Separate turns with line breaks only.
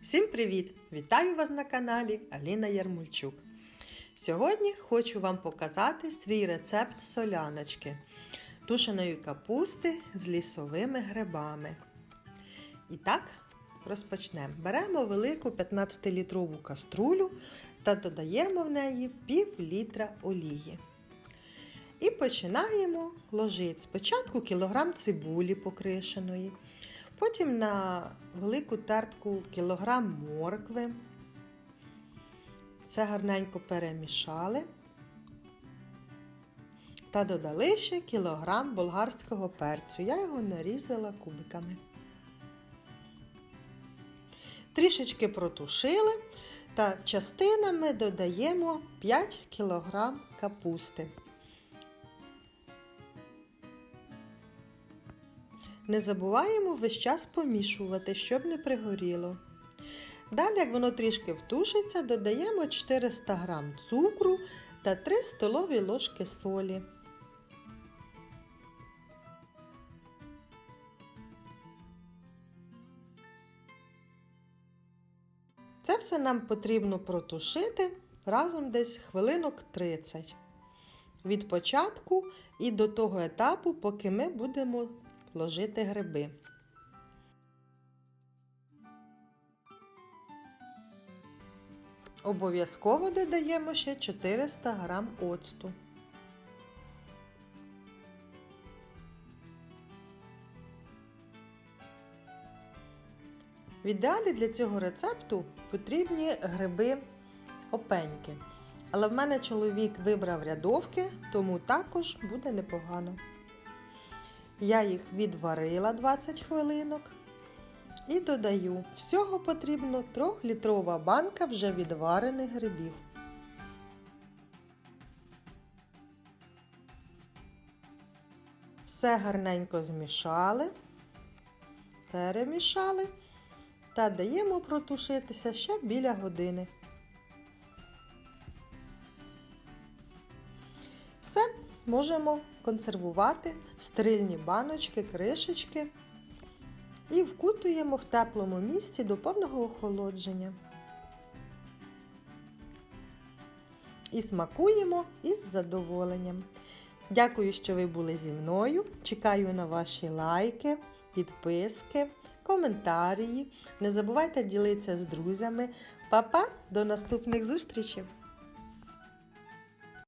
Всім привіт! Вітаю вас на каналі Аліна Ярмульчук. Сьогодні хочу вам показати свій рецепт соляночки тушеної капусти з лісовими грибами. І так, розпочнемо. Беремо велику 15-літрову каструлю та додаємо в неї пів літра олії. І починаємо ложити спочатку кілограм цибулі покришеної, потім на велику тертку кілограм моркви. Все гарненько перемішали та додали ще кілограм болгарського перцю. Я його нарізала кубиками. Трішечки протушили та частинами додаємо 5 кг капусти. Не забуваємо весь час помішувати, щоб не пригоріло. Далі, як воно трішки втушиться, додаємо 400 г цукру та 3 столові ложки солі. Це все нам потрібно протушити разом десь хвилинок 30. Від початку і до того етапу, поки ми будемо ложити гриби. Обов'язково додаємо ще 400 г оцту. В ідеалі для цього рецепту потрібні гриби опеньки. Але в мене чоловік вибрав рядовки, тому також буде непогано. Я їх відварила 20 хвилинок і додаю. Всього потрібно 3-літрова банка вже відварених грибів. Все гарненько змішали, перемішали та даємо протушитися ще біля години. Можемо консервувати в стерильні баночки, кришечки і вкутуємо в теплому місці до повного охолодження. І смакуємо із задоволенням. Дякую, що ви були зі мною. Чекаю на ваші лайки, підписки, коментарі. Не забувайте ділитися з друзями. Па-па! До наступних зустрічей!